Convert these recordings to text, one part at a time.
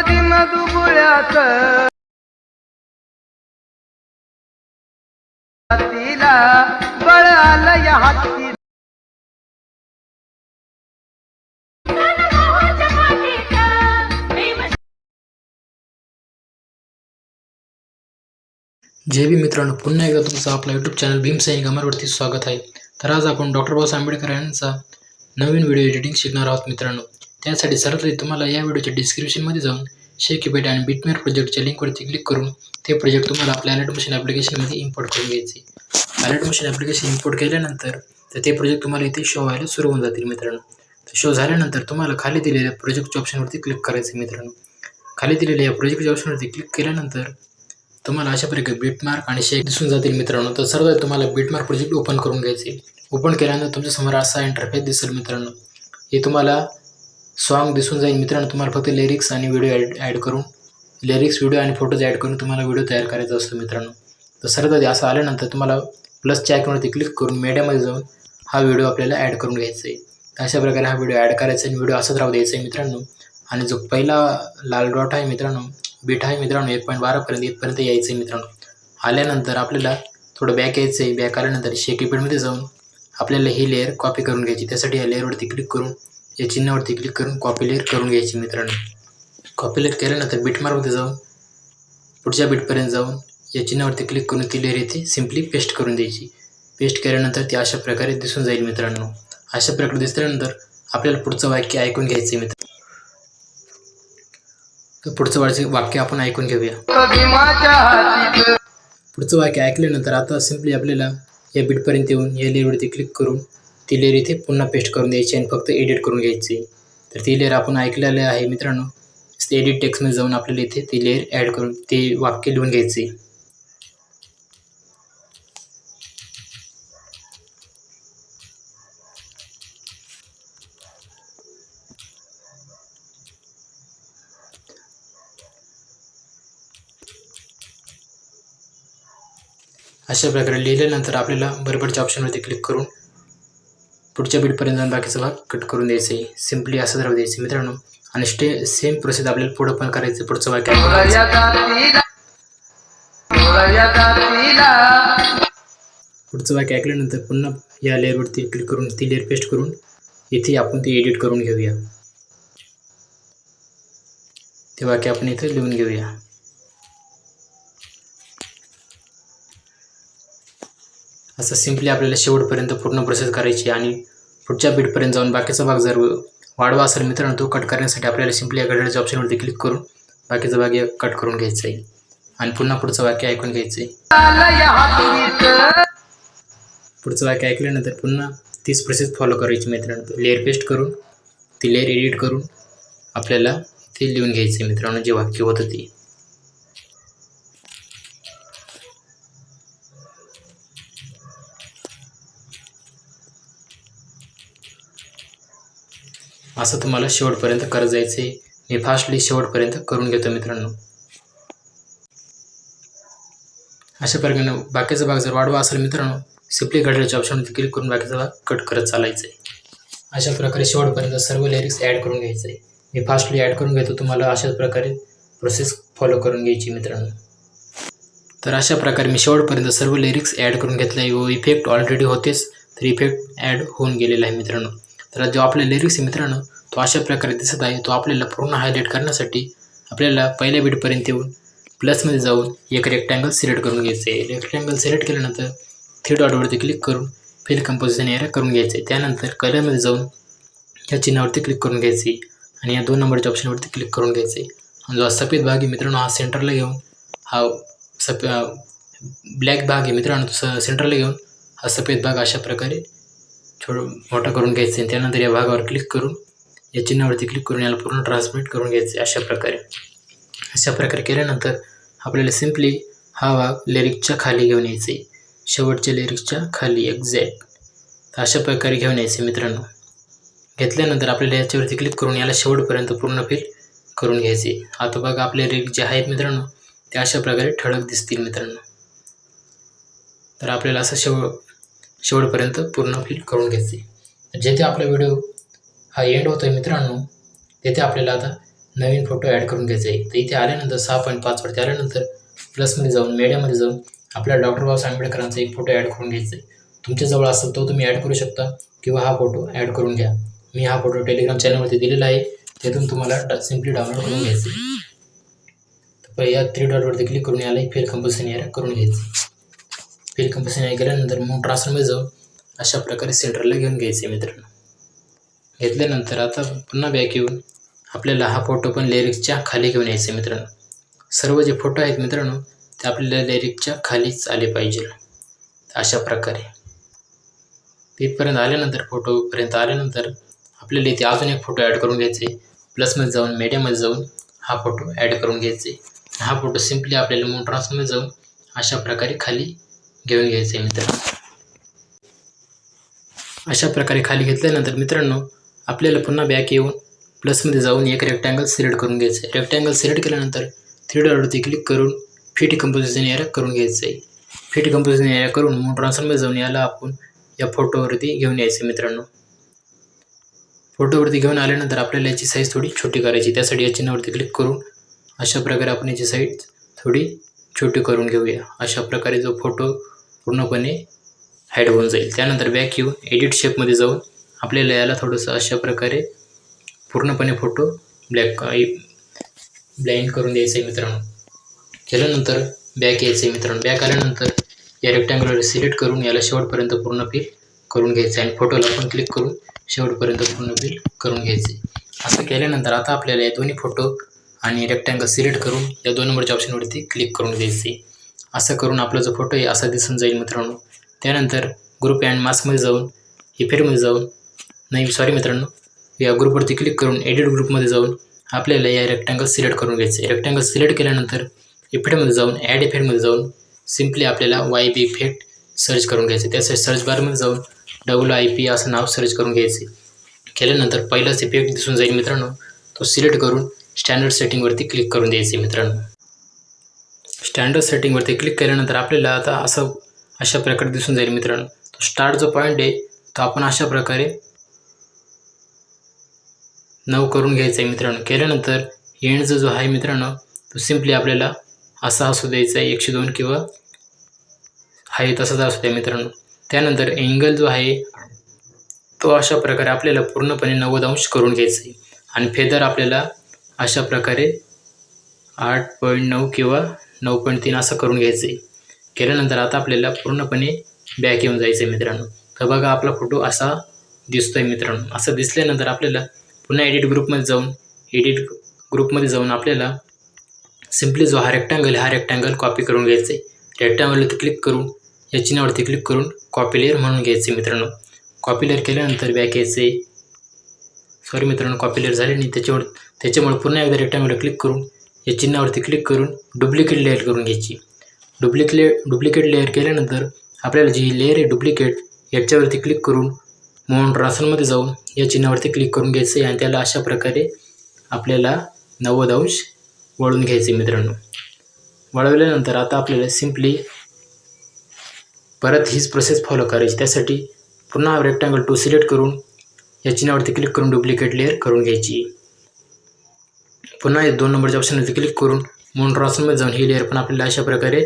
मधी मधुगुळ्यात तिला बळ आलं या हाती जे बी मित्रांनो पुन्हा एकदा तुमचं आपला यूट्यूब चॅनल भीमसैनिक अमरवरती स्वागत आहे. तर आज आपण डॉक्टर बाबासाहेब आंबेडकर यांचा नवीन व्हिडिओ एडिटिंग शिकणार आहोत मित्रांनो. त्यासाठी सर्वप्रथम तुम्हाला या व्हिडिओच्या डिस्क्रिप्शनमध्ये जाऊन शेक आणि बिटमेअर प्रोजेक्टच्या लिंकवरती क्लिक करून ते प्रोजेक्ट तुम्हाला आपल्या अलर्ट मशीन ॲप्लिकेशनमध्ये इम्पोर्ट करून घ्यायचे. अलर्ट मशीन ॲप्लिकेशन इम्पोर्ट केल्यानंतर तर ते प्रोजेक्ट तुम्हाला इथे शो व्हायला सुरू होऊन जातील मित्रांनो. तर शो झाल्यानंतर तुम्हाला खाली दिलेल्या प्रोजेक्टच्या ऑप्शनवरती क्लिक करायचं मित्रांनो. खाली दिलेल्या या प्रोजेक्टच्या ऑप्शनवरती क्लिक केल्यानंतर तुम्हाला अशा प्रकारे बीटमार्क आणि शेक दिसून जातील मित्रांनो. तर सर्वात तुम्हाला बीटमार्क प्रोजेक्ट ओपन करून घ्यायचे ओपन केल्यानंतर तुमच्यासमोर असा इंटरफेस दिसेल मित्रांनो. हे तुम्हाला सॉन्ग दिसून जाईल. मित्रांनो तुम्हाला फक्त लिरिक्स आणि व्हिडिओ ॲड ॲड करून लिरिक्स व्हिडिओ आणि फोटोज ॲड करून तुम्हाला व्हिडिओ तयार करायचा असतो मित्रांनो. तर सर्वात असं आल्यानंतर तुम्हाला प्लसच्या आयकॉनवरती क्लिक करून मीडियामध्ये जाऊन हा व्हिडिओ आपल्याला ॲड करून घ्यायचा आहे. तर अशा प्रकारे हा व्हिडिओ ॲड करायचा आणि व्हिडिओ असंच राहू द्यायचा आहे मित्रांनो. आणि जो पहिला लाल डॉट आहे मित्रांनो बीट आहे मित्रांनो एक पॉईंट बारापर्यंत इथपर्यंत यायचं आहे मित्रांनो. आल्यानंतर आपल्याला थोडं बॅक यायचं आहे. बॅक आल्यानंतर शेकीपीडमध्ये जाऊन आपल्याला ही लेअर कॉपी करून घ्यायची. त्यासाठी या लेअरवरती क्लिक करून या चिन्हावरती क्लिक करून कॉपी लेअर करून घ्यायची मित्रांनो. कॉपी लेअर केल्यानंतर बीटमार्कमध्ये जाऊन पुढच्या बीटपर्यंत जाऊन या चिन्हावरती क्लिक करून ती लेअर येथे सिम्पली पेस्ट करून द्यायची. पेस्ट केल्यानंतर ती अशा प्रकारे दिसून जाईल मित्रांनो. अशा प्रकारे दिसल्यानंतर आपल्याला पुढचं वाक्य ऐकून घ्यायचं आहे मित्र तर पुढचं वाक्य वाक्य आपण ऐकून घेऊया. पुढचं वाक्य ऐकल्यानंतर आता सिम्पली आपल्याला या बीटपर्यंत येऊन या लेअरवरती क्लिक करून ती लेअर इथे पुन्हा पेस्ट करून द्यायची आणि फक्त एडिट करून घ्यायची. तर ती लेअर आपण ऐकलेलं आहे मित्रांनो. ते एडिट टेक्समध्ये जाऊन आपल्याला इथे ती लेअर ॲड करून ते वाक्य लिहून घ्यायचे. अशा प्रकारे लिहिल्यानंतर आपल्याला बरोबरच्या ऑप्शनवरती क्लिक करून पुढच्या बीटपर्यंत जाऊन बाकीचा भाग कट करून द्यायचं आहे सिम्पली असंच राहू द्यायचं मित्रांनो. आणि स्टे सेम प्रोसेस आपल्याला पुढं पण करायचं पुढचं वाक्य पुढचं वाक्य ऐकल्यानंतर पुन्हा या लेअरवरती क्लिक करून ती लेअर पेस्ट करून इथे आपण ते एडिट करून घेऊया. ते वाक्य आपण इथे लिहून घेऊया. असं सिम्पली आपल्याला शेवटपर्यंत पूर्ण प्रोसेस करायची आणि पुढच्या बीटपर्यंत जाऊन बाकीचा भाग जर वाढवा असेल मित्रांनो तो कट करण्यासाठी आपल्याला सिम्पली या घड्याळ्याच्या ऑप्शनवरती क्लिक करून बाकीचा भाग या कट करून घ्यायचा आहे. आणि पुन्हा पुढचं वाक्य ऐकून घ्यायचं आहे. पुढचं वाक्य ऐकल्यानंतर पुन्हा तीच प्रोसेस फॉलो करायची मित्रांनो. लेअर पेस्ट करून ती लेअर एडिट करून आपल्याला ते लिहून घ्यायचं आहे मित्रांनो जे वाक्य होतं ते. असं तुम्हाला शेवटपर्यंत करत जायचं आहे मी फास्टली शेवटपर्यंत करून घेतो मित्रांनो. अशा प्रकारे बाकीचा भाग जर वाढवा असेल मित्रांनो सिम्पली घड्याळ्याच्या ऑप्शनवरती क्लिक करून बाकीचा भाग कट करत चालायचं आहे अशा प्रकारे शेवटपर्यंत सर्व लिरिक्स ॲड करून घ्यायचं आहे मी फास्टली ॲड करून घेतो तुम्हाला अशाच प्रकारे प्रोसेस फॉलो करून घ्यायची मित्रांनो. तर अशा प्रकारे मी शेवटपर्यंत सर्व लिरिक्स ॲड करून घेतले आहे व इफेक्ट ऑलरेडी होतेच तर इफेक्ट ॲड होऊन गेलेला आहे मित्रांनो. तर जो आपले लिरिक्स आहे मित्रांनो तो अशा प्रकारे दिसत आहे. तो आपल्याला पूर्ण हायलाईट करण्यासाठी आपल्याला पहिल्या बीटपर्यंत येऊन प्लसमध्ये जाऊन एक रेक्टँगल सिलेक्ट करून घ्यायचं आहे रेक्टँगल सिलेक्ट केल्यानंतर थ्री डॉटवरती क्लिक करून फिल कंपोजिशन एरिया करून घ्यायचं आहे त्यानंतर कलरमध्ये जाऊन या चिन्हावरती क्लिक करून घ्यायची आणि या दोन नंबरच्या ऑप्शनवरती क्लिक करून घ्यायचे आणि जो हा सफेद भाग आहे मित्रांनो हा सेंटरला घेऊन हा सफे ब्लॅक भाग आहे मित्रांनो तो स सेंटरला घेऊन हा सफेद भाग अशा प्रकारे थोडं मोठा करून घ्यायचं आहे त्यानंतर या भागावर क्लिक करून या चिन्हावरती क्लिक करून याला पूर्ण ट्रान्समिट करून घ्यायचं अशा प्रकारे. अशा प्रकारे केल्यानंतर आपल्याला सिम्पली हा भाग लिरिक्सच्या खाली घेऊन यायचे. शेवटच्या लिरिक्सच्या खाली एक्झॅक्ट तर अशा प्रकारे घेऊन यायचे मित्रांनो. घेतल्यानंतर आपल्याला याच्यावरती क्लिक करून याला शेवटपर्यंत पूर्ण फिल करून घ्यायचे. आता बघा आपले रिक्स जे आहेत मित्रांनो ते अशा प्रकारे ठळक दिसतील मित्रांनो. तर आपल्याला असं शेव शेवटपर्यंत पूर्ण फिल करून घ्यायचे. जेथे आपला व्हिडिओ हा एंड होतो आहे मित्रांनो. तेथे आपल्याला आता नवीन फोटो ॲड करून घ्यायचा. आहे तर इथे आल्यानंतर सहा पॉईंट पाचवरती आल्यानंतर प्लसमध्ये जाऊन मीडियामध्ये जाऊन आपल्याला डॉक्टर बाबासाहेब आंबेडकरांचा एक फोटो ॲड करून घ्यायचा. आहे तुमच्याजवळ असेल तो तुम्ही ॲड करू शकता किंवा हा फोटो ॲड करून घ्या. मी हा फोटो टेलिग्राम चॅनलवरती दिलेला आहे. त्यातून तुम्हाला सिम्पली डाउनलोड करून घ्यायचं. तर या थ्री डॉटवरती क्लिक करून याला एक फेल कंपल्सन एअर करून घ्यायचं. फेल कंपल्सन एअर केल्यानंतर मग ट्रान्सफरमध्ये जाऊन अशा प्रकारे सेंटरला घेऊन घ्यायचे मित्रांनो. घेतल्यानंतर आता पुन्हा बॅक येऊन आपल्याला हा फोटो पण लिरिक्सच्या खाली घेऊन यायचे मित्रांनो. सर्व जे फोटो आहेत मित्रांनो ते आपल्याला लिरिक्सच्या खालीच आले पाहिजे. अशा प्रकारे. तिथपर्यंत आल्यानंतर फोटोपर्यंत आल्यानंतर आपल्याला इथे अजून एक फोटो ॲड करून घ्यायचे प्लसमध्ये जाऊन मीडियामध्ये जाऊन हा फोटो ॲड करून घ्यायचे हा फोटो सिम्पली आपल्याला मोट्रान्समध्ये जाऊन अशा प्रकारे खाली घेऊन घ्यायचे मित्रांनो. अशा प्रकारे खाली घेतल्यानंतर मित्रांनो आपल्याला पुन्हा बॅक येऊन प्लसमध्ये जाऊन एक रेक्टँगल सिलेक्ट करून घ्यायचं आहे रेक्टँगल सिलेक्ट केल्यानंतर थ्री डॉटवरती क्लिक करून फिट कंपोजिशन एरिया करून घ्यायचं आहे फिट कंपोजिशन एरिया करून मग ट्रान्सफरमध्ये जाऊन याला आपण या फोटोवरती घेऊन यायचं मित्रांनो. फोटोवरती घेऊन आल्यानंतर आपल्याला याची साईज थोडी छोटी करायची त्यासाठी या चिन्हावरती क्लिक करून अशा प्रकारे आपण याची साईज थोडी छोटी करून घेऊया. अशा प्रकारे जो फोटो पूर्णपणे हाईड होऊन जाईल. त्यानंतर बॅक येऊन एडिट शेपमध्ये जाऊन आपल्याला याला थोडंसं अशा प्रकारे पूर्णपणे फोटो ब्लॅक ब्लाइंड करून द्यायचं आहे मित्रांनो. केल्यानंतर बॅक यायचं आहे मित्रांनो. बॅक आल्यानंतर या रेक्टँगलवर सिलेक्ट करून याला शेवटपर्यंत पूर्ण फिल करून घ्यायचं आहे. आणि फोटोला पण क्लिक करून शेवटपर्यंत पूर्ण फिल करून घ्यायचे असं केल्यानंतर आता आपल्याला या दोन्ही फोटो आणि रेक्टँगल सिलेक्ट करून या दोन नंबरच्या ऑप्शनवरती क्लिक करून द्यायचे असं करून आपला जो फोटो आहे असा दिसून जाईल मित्रांनो. त्यानंतर ग्रुप अँड मास्कमध्ये जाऊन इफेक्टमध्ये जाऊन नाही सॉरी मित्रांनो. या ग्रुपवरती क्लिक करून एडिट ग्रुपमध्ये जाऊन आपल्याला या रेक्टँगल सिलेक्ट करून घ्यायचं आहे रेक्टँगल सिलेक्ट केल्यानंतर इफेक्टमध्ये जाऊन ॲड इफेक्टमध्ये जाऊन सिम्पली आपल्याला वाय बी इफेक्ट सर्च करून घ्यायचं त्यासाठी सर्च बारमध्ये जाऊन डब्ल्यू आय पी असं नाव सर्च करून घ्यायचे केल्यानंतर पहिलाच इफेक्ट दिसून जाईल मित्रांनो. तो सिलेक्ट करून स्टँडर्ड सेटिंगवरती क्लिक करून द्यायचे मित्रांनो. स्टँडर्ड सेटिंगवरती क्लिक केल्यानंतर आपल्याला आता असं अशा प्रकारे दिसून जाईल मित्रांनो. तो स्टार्ट जो पॉईंट आहे तो आपण अशा प्रकारे नऊ करून घ्यायचं आहे मित्रांनो. केल्यानंतर एंडचा जो आहे मित्रांनो तो सिम्पली आपल्याला असा असू द्यायचा आहे एकशे दोन किंवा आहे तसाच असू द्या मित्रांनो. त्यानंतर एंगल जो आहे तो अशा प्रकारे आपल्याला पूर्णपणे नव्वद अंश करून घ्यायचा आहे आणि फेदर आपल्याला अशा प्रकारे आठ पॉईंट नऊ किंवा नऊ पॉईंट तीन असं करून घ्यायचं आहे केल्यानंतर आता आपल्याला पूर्णपणे बॅक येऊन जायचं आहे मित्रांनो. तर बघा आपला फोटो असा दिसतो आहे मित्रांनो. असं दिसल्यानंतर आपल्याला पुन्हा एडिट ग्रुपमध्ये जाऊन एडिट ग्रुपमध्ये जाऊन आपल्याला सिम्पली जो हा रेक्टँगल हा रेक्टँगल कॉपी करून घ्यायचा आहे रेक्टँगलवरती क्लिक करून या चिन्हावरती क्लिक करून कॉपी लेअर म्हणून घ्यायचे मित्रांनो. कॉपी लेअर केल्यानंतर बॅक यायचे सॉरी मित्रांनो कॉपी लेअर झाले नाही. त्याच्यावर त्याच्यामुळे पुन्हा एकदा रेक्टँगलवर क्लिक करून या चिन्हावरती क्लिक करून डुप्लिकेट लेअर करून घ्यायची. डुप्लिकेट ले डुप्लिकेट लेअर केल्यानंतर आपल्याला जी लेअर आहे डुप्लिकेट याच्यावरती क्लिक करून म्हणून ट्रान्सफरमध्ये जाऊन या चिन्हावरती क्लिक करून घ्यायचं आहे आणि त्याला अशा प्रकारे आपल्याला नव्वद अंश वळून घ्यायचे मित्रांनो. वळवल्यानंतर आता आपल्याला सिम्पली परत हीच प्रोसेस फॉलो करायची. त्यासाठी पुन्हा रेक्टँगल टू सिलेक्ट करून या चिन्हावरती क्लिक करून डुप्लिकेट लेअर करून घ्यायची. पुन्हा हे दोन नंबरच्या ऑप्शनवरती क्लिक करून म्हणून ट्रान्सफरमध्ये जाऊन ही लेअर पण आपल्याला अशा प्रकारे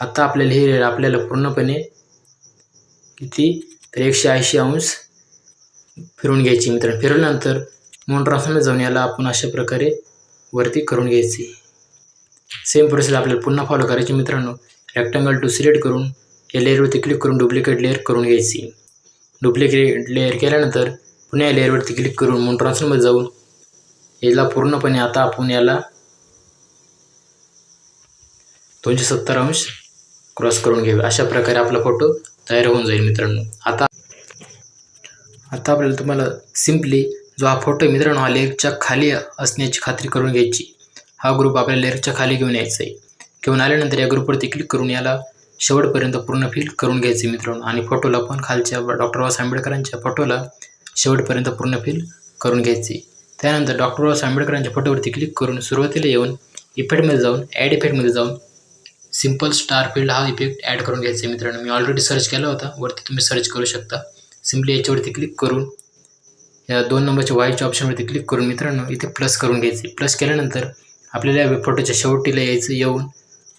आता आपल्याला ही लेअर आपल्याला पूर्णपणे किती तर एकशे ऐंशी अंश फिरून घ्यायची मित्रांनो. फिरवल्यानंतर मोन जाऊन याला आपण अशा प्रकारे वरती करून घ्यायची. सेम प्रोसेस आपल्याला पुन्हा फॉलो करायची मित्रांनो. रेक्टँगल टू सिलेक्ट करून या लेअरवरती क्लिक करून डुप्लिकेट लेअर करून घ्यायची. डुप्लिकेट लेअर केल्यानंतर पुन्हा या लेअरवरती क्लिक करून मोन जाऊन याला पूर्णपणे आता आपण याला दोनशे सत्तर अंश क्रॉस करून घेऊ अशा प्रकारे आपला फोटो तयार होऊन जाईल मित्रांनो. आता आता आपल्याला तुम्हाला सिम्पली जो हा फोटो मित्रांनो हा लेअरच्या खाली असण्याची खात्री करून घ्यायची. हा ग्रुप आपल्या लेअरच्या खाली घेऊन यायचा आहे. घेऊन आल्यानंतर या ग्रुपवरती क्लिक करून याला शेवटपर्यंत पूर्ण फिल करून घ्यायचे मित्रांनो. आणि फोटोला पण खालच्या डॉक्टर बाबासाहेब आंबेडकरांच्या फोटोला शेवटपर्यंत पूर्ण फिल करून घ्यायचे त्यानंतर डॉक्टर बाबासाहेब आंबेडकरांच्या फोटोवरती क्लिक करून सुरुवातीला येऊन इफेक्टमध्ये जाऊन ॲड इफेक्टमध्ये जाऊन सिंपल स्टार फील्ड हा इफेक्ट ॲड करून घ्यायचा आहे मित्रांनो. मी ऑलरेडी सर्च केला होता. वरती तुम्ही सर्च करू शकता. सिम्पली याच्यावरती क्लिक करून या दोन नंबरच्या वायच्या ऑप्शनवरती क्लिक करून मित्रांनो इथे प्लस करून घ्यायचे. प्लस केल्यानंतर आपल्याला या फोटोच्या शेवटीला यायचं येऊन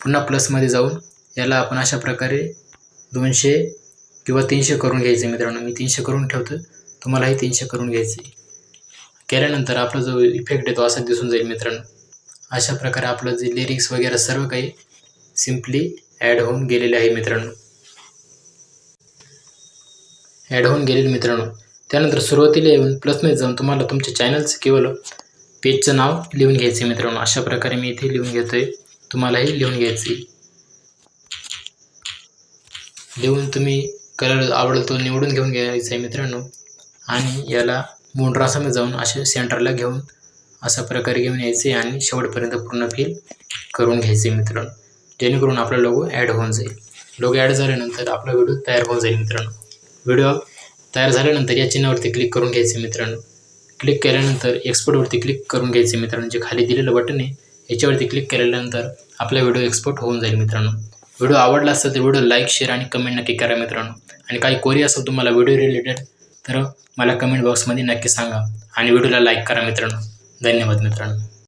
पुन्हा प्लसमध्ये जाऊन याला आपण अशा प्रकारे दोनशे किंवा तीनशे करून घ्यायचे मित्रांनो. मी तीनशे करून ठेवतो तुम्हालाही तीनशे करून घ्यायचे. केल्यानंतर आपला जो इफेक्ट आहे तो असा दिसून जाईल मित्रांनो. अशा प्रकारे आपलं जे लिरिक्स वगैरे सर्व काही सिम्पली ॲड होऊन गेलेले आहे मित्रांनो. ॲड होऊन गेलेले मित्रांनो. त्यानंतर सुरुवातीला येऊन प्लसमध्ये जाऊन तुम्हाला तुमच्या चॅनलचं केवळ पेजचं नाव लिहून घ्यायचं आहे मित्रांनो. अशा प्रकारे मी इथे लिहून घेतो आहे तुम्हालाही लिहून घ्यायचं आहे. लिहून तुम्ही कलर आवडेल तो निवडून घेऊन घ्यायचा आहे मित्रांनो. आणि याला मोंड्रासामध्ये जाऊन असे सेंटरला घेऊन अशा प्रकारे घेऊन यायचे आणि शेवटपर्यंत पूर्ण फिल करून घ्यायचे मित्रांनो. जेणेकरून आपला लोगो ॲड होऊन जाईल. लोगो ॲड झाल्यानंतर आपला व्हिडिओ तयार होऊन जाईल मित्रांनो. व्हिडिओ तयार झाल्यानंतर या चिन्हावरती क्लिक करून घ्यायचे मित्रांनो. क्लिक केल्यानंतर एक्सपोर्टवरती क्लिक करून घ्यायचे मित्रांनो. जे खाली दिलेलं बटन आहे याच्यावरती क्लिक केल्यानंतर आपला व्हिडिओ एक्सपोर्ट होऊन जाईल मित्रांनो. व्हिडिओ आवडला असेल तर व्हिडिओ लाईक शेअर आणि कमेंट नक्की करा मित्रांनो. आणि काही कोरी असेल तुम्हाला व्हिडिओ रिलेटेड तर मला कमेंट बॉक्समध्ये नक्की सांगा. आणि व्हिडिओला लाईक करा मित्रांनो. धन्यवाद मित्रांनो.